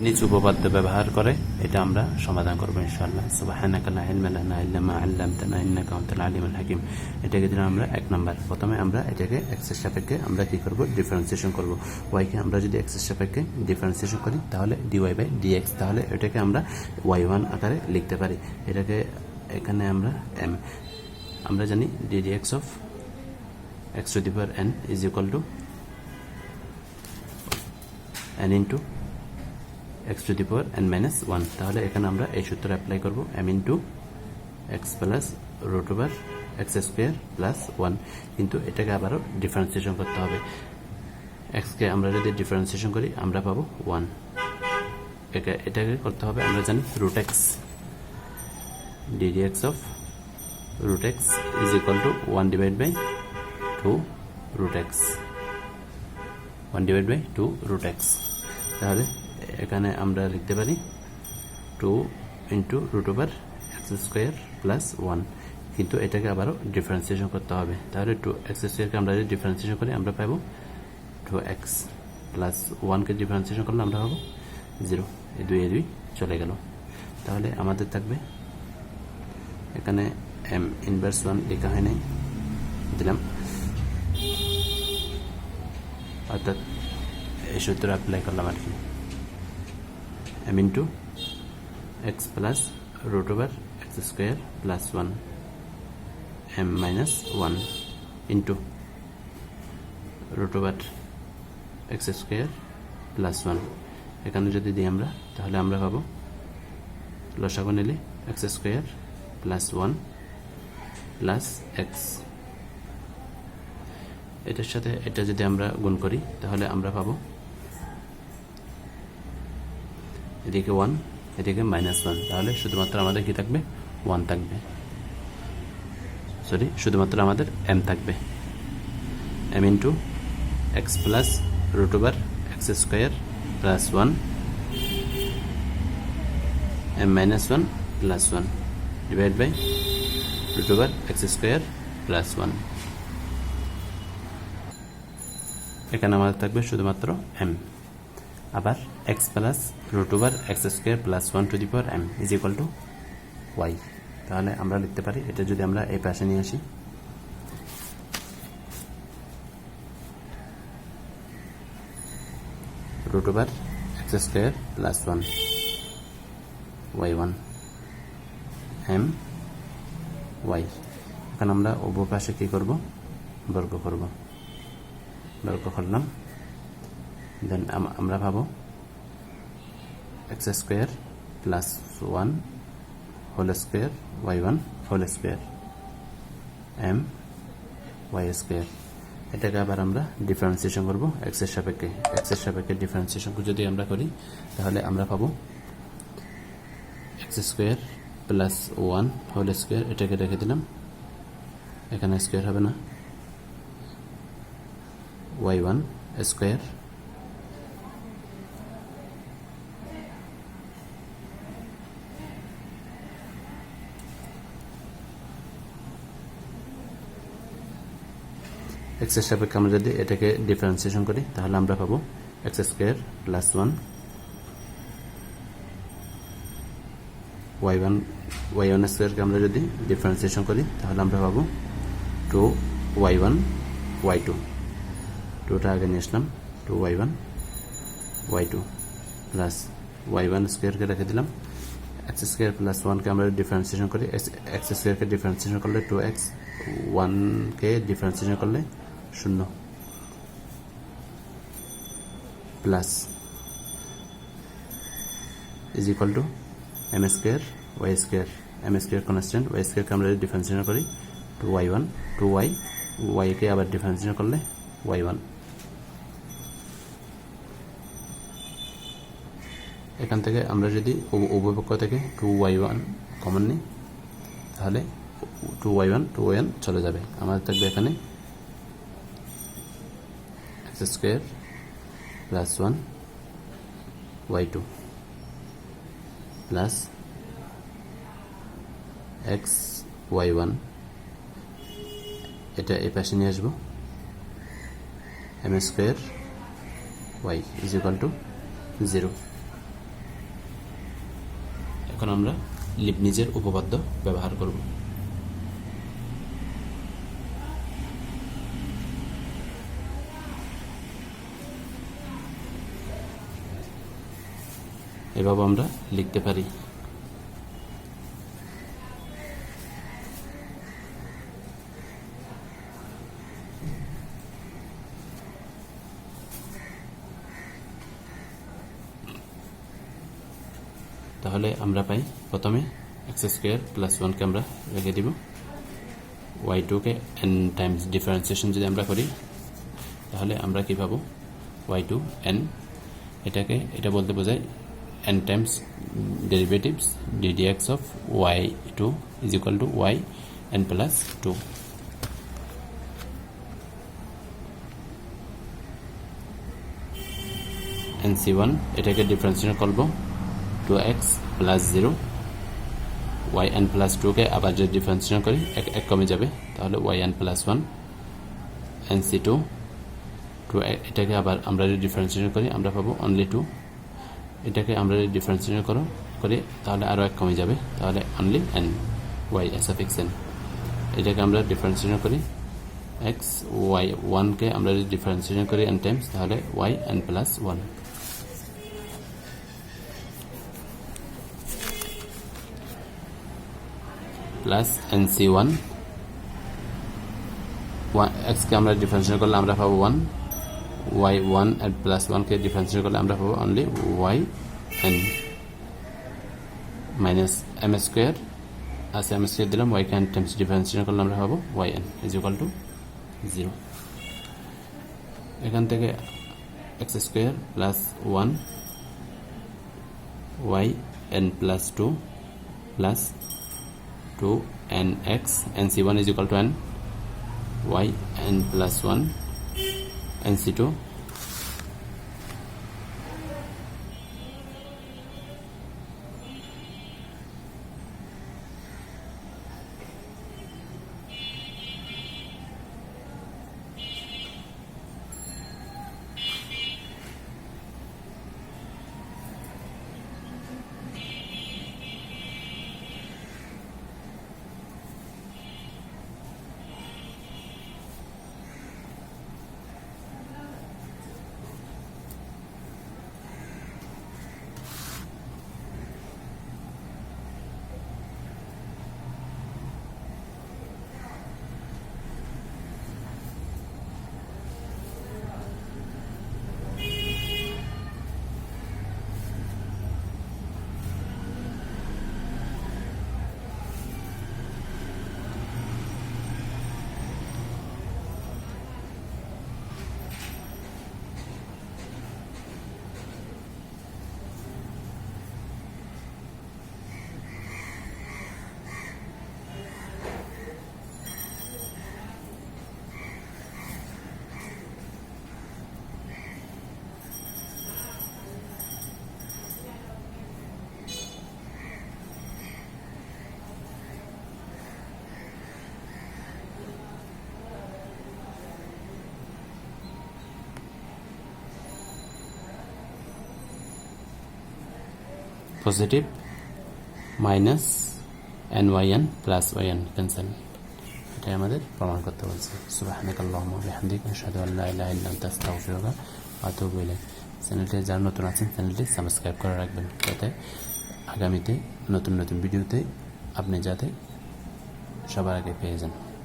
নিজ উপপাদ্য ব্যবহার করে এটা আমরা সমাধান করব ইনশাআল্লাহ। হাকিম। এটাকে দিলাম আমরা এক নাম্বার, প্রথমে আমরা এটাকে এক্সের সাপেক্ষে আমরা কি করব? ডিফারেন্সিয়েশন করব। ওয়াইকে আমরা যদি এক্সের সাপেক্ষে ডিফারেন্সিয়েশন করি, তাহলে dy বাই dx, তাহলে এটাকে আমরা ওয়াই ওয়ান আকারে লিখতে পারি। এটাকে এখানে আমরা এম আমরা জানি ddx of x to the power n is equal to n into x to the power n minus one তাহলে এখানে আমরা এই সূত্র অ্যাপ্লাই করব m into x plus root over x square plus one কিন্তু এটাকে আবারও ডিফারেন্সিয়েশন করতে হবে। এক্সকে আমরা যদি ডিফারেন্সিয়েশন করি, আমরা পাবো ওয়ান একে, এটাকে করতে হবে, আমরা জানি root x d d x of root x is equal to one divide by two root x one divide by two root x তাহলে এখানে আমরা লিখতে পারি two into root over x square plus one. কিন্তু এটাকে আবারও differentiation করতে হবে। তাহলে টু এক্স স্কোয়ারকে আমরা যদি ডিফারেন্সিয়েশন করি, আমরা পাবো টু এক্স প্লাস ওয়ানকে ডিফারেন্সিয়েশন করলে আমরা পাবো জিরো। এই দুই দুই চলে গেল। তাহলে আমাদের থাকবে এখানে এম ইনভার্স ওয়ান লেখা হয় নাই। দিলাম। অর্থাৎ এই সূত্র অ্যাপ্লাই করলাম আর কি। M into x plus root over x square plus 1 m minus 1 into root over x square plus 1 এখানে যদি দিই আমরা, তাহলে আমরা পাবো লসাগু নিলে x square plus one plus x এটার সাথে এটা যদি আমরা গুণ করি, তাহলে আমরা পাবো এদিকে ওয়ান এদিকে মাইনাস ওয়ান তাহলে শুধুমাত্র আমাদের কি থাকবে? ওয়ান থাকবে। সরি শুধুমাত্র আমাদের এম থাকবে। M into x plus root over x square plus one m minus one plus one divide by root over x square plus one এখানে আমাদের থাকবে শুধুমাত্র এম আবার x plus root over x square plus one to the power m is equal to y তাহলে আমরা লিখতে পারি, এটা যদি আমরা এই পাশে নিয়ে আসি। Root over x square plus one y one m y এখন আমরা উভয় পাশে কী করব? বর্গ করব। বর্গ করলাম দেন আমরা পাবো x square plus one whole square y one whole square m y square এটাকে আবার আমরা ডিফারেন্সিয়েশন করব? এক্সের সাপেক্ষে। এক্সের সাপেক্ষে ডিফারেন্সিয়েশন যদি আমরা করি, তাহলে আমরা পাবো x square plus one whole square এটাকে রেখে দিলাম। এখানে স্কোয়ার হবে না। ওয়াই ওয়ান স্কোয়ার এক্সের সাপেক্ষে আমরা যদি এটাকে ডিফারেন্সিয়েশন করি, তাহলে আমরা পাবো x square plus one y one y one স্কোয়ারকে আমরা যদি ডিফারেন্সিয়েশন করি, তাহলে আমরা পাবো two y one y two টুটা আগে নিয়ে আসলাম two y one y two plus y one স্কোয়ারকে রেখে দিলাম। এক্স স্কোয়ার প্লাস ওয়ানকে আমরা ডিফারেন্সিয়েশন করি এক্স স্কোয়ারকে ডিফারেন্সিয়েশন করলে টু এক্স ওয়ানকে ডিফারেন্সিয়েশন করলে শূন্য plus is equal to m square y square m square constant y স্কোয়ারকে আমরা যদি ডিফারেন্সিয়েশন করি two y one two y ওয়াইকে আবার ডিফারেন্সিয়েশন করলে ওয়াই ওয়ান এখান থেকে আমরা যদি উভয় পক্ষ থেকে টু ওয়াই ওয়ান কমন নিই, তাহলে two y one two y one চলে যাবে। আমাদের থাকবে এখানে x square plus one y two plus x y one এটা এই পাশে নিয়ে আসব। M square y is equal to zero এখন আমরা লিপনিজের উপপাদ্য ব্যবহার করব। এভাবে আমরা লিখতে পারি। তাহলে আমরা পাই প্রথমে এক্স স্কোয়ার প্লাস ওয়ানকে আমরা রেখে দিব। ওয়াই টুকে এন টাইমস ডিফারেন্সিয়েশন যদি আমরা করি, তাহলে আমরা কী পাবো? ওয়াই টু এন এটাকে, এটা বলতে বোঝায় derivatives d d x of y two is equal to y n plus two n c one এটাকে ডিফারেন্সিয়েট করব two x plus zero y n plus টুকে আবার যদি ডিফারেন্সিয়েশন করি, এক এক কমে যাবে। তাহলে y n plus one n c two two এটাকে আবার আমরা যদি ডিফারেন্সিয়েশন করি, আমরা পাবো অনলি টু এটাকে আমরা যদি ডিফারেন্সিয়েশন করো, করি, তাহলে আরও এক কমে যাবে। তাহলে only n y S F x n এটাকে আমরা ডিফারেন্সিয়েশন করি। এক্স ওয়াই ওয়ানকে আমরা যদি ডিফারেন্সিয়েশন করি এন টাইমস তাহলে y n plus one plus n c one এক্সকে আমরা ডিফারেন্সিয়েট করলে আমরা পাবো ওয়ান ওয়াই ওয়ান আর প্লাস ওয়ানকে ডিফারেন্সিয়েট করলে আমরা পাবো only y n minus m square আছে এম স্কোয়ার দিলাম ওয়াই ক্যান টাইমস ডিফারেন্সিয়েট করলে আমরা পাবো y n is equal to zero এখান থেকে x square plus one y n plus two plus 2 n x, n c1 is equal to n, y n plus 1 n c2 positive minus n y n plus y n এটাই আমাদের প্রমাণ করতে বলছে। সুবাহানিক আল্লাহুম্মা বিহামদিক, আশহাদু আল্লা ইলাহা ইল্লা আনতা আস্তাগফিরুকা ওয়া আতুবু ইলাইক। চ্যানেলটি যারা নতুন আছেন চ্যানেলটি সাবস্ক্রাইব করে রাখবেন, যাতে আগামীতে নতুন নতুন ভিডিওতে আপনি যাতে সবার আগে পেয়ে যান।